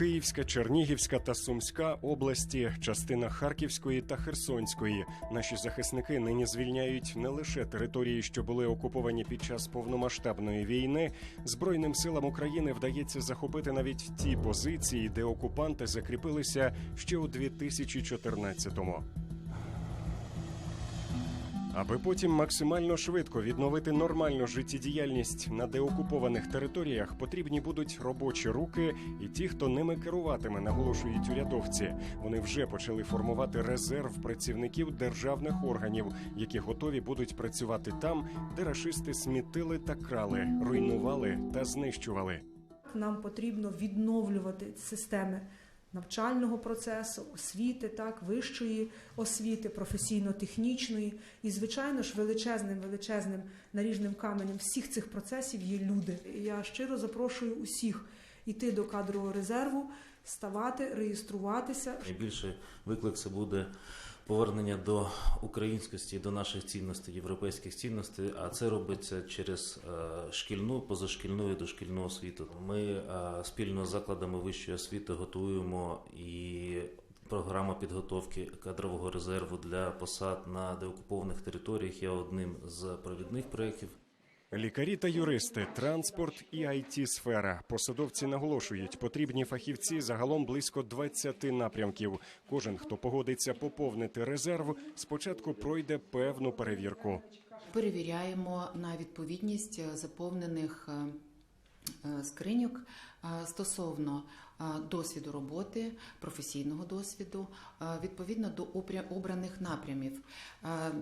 Київська, Чернігівська та Сумська області, частина Харківської та Херсонської. Наші захисники нині звільняють не лише території, що були окуповані під час повномасштабної війни. Збройним силам України вдається захопити навіть ті позиції, де окупанти закріпилися ще у 2014-му. Аби потім максимально швидко відновити нормальну життєдіяльність на деокупованих територіях, потрібні будуть робочі руки і ті, хто ними керуватиме, наголошують урядовці. Вони вже почали формувати резерв працівників державних органів, які готові будуть працювати там, де рашисти смітили та крали, руйнували та знищували. Нам потрібно відновлювати системи навчального процесу, освіти, так, вищої освіти, професійно-технічної. І, звичайно ж, величезним, величезним наріжним каменем всіх цих процесів є люди. Я щиро запрошую усіх йти до кадрового резерву, ставати, реєструватися, Найбільший виклик це буде повернення до українськості, до наших цінностей, європейських цінностей. А це робиться через е, шкільну, позашкільну і дошкільну освіту. Ми е, спільно з закладами вищої освіти готуємо і. Програма підготовки кадрового резерву для посад на деокупованих територіях є одним з провідних проєктів. Лікарі та юристи, транспорт і it сфера. Посадовці наголошують, потрібні фахівці загалом близько 20 напрямків. Кожен, хто погодиться поповнити резерв, спочатку пройде певну перевірку. Перевіряємо на відповідність заповнених е, скриньок е, стосовно е, досвіду роботи, професійного досвіду, е, відповідно до обраних напрямів. Е,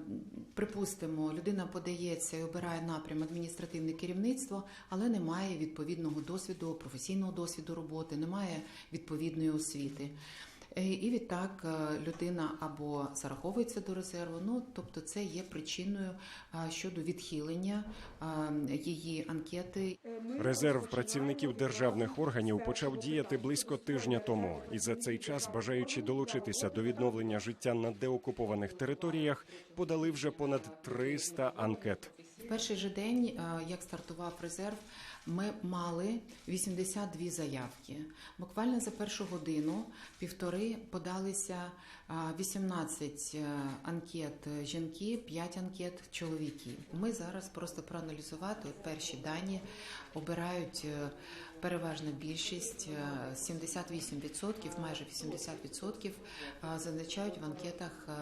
Припустимо, людина подається і обирає напрям адміністративне керівництво, але не має відповідного досвіду, професійного досвіду роботи, не має відповідної освіти. Е, І відтак е, людина або зараховується до резерву, ну тобто це є причиною е, щодо відхилення її анкети. Резерв працівників державних органів почав діяти близько тижня тому, і за цей час, бажаючи долучитися до відновлення життя на деокупованих територіях, подали вже понад 300 анкет. Перший же день, е, як стартував резерв, ми мали 82 заявки. Буквально за першу годину півтори подалися е, 18 е, анкет жінки, 5 анкет чоловіків. Ми зараз просто проаналізувати перші дані обирають е, переважна більшість, е, 78%, майже 80% е, зазначають в анкетах. е,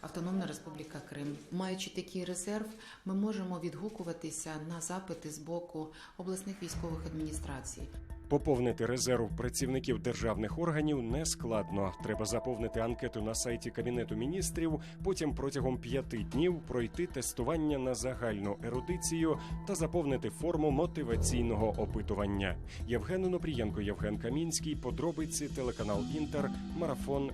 Автономна Республіка Крим. Маючи такий резерв, ми можемо відгукуватися на запити з боку обласних військових адміністрацій. Поповнити резерв працівників державних органів не складно. Треба заповнити анкету на сайті Кабінету міністрів, потім протягом п'яти днів пройти тестування на загальну ерудицію та заповнити форму мотиваційного опитування. Євген Онопрієнко, Євген Камінський. Подробиці телеканал Інтер. Марафон.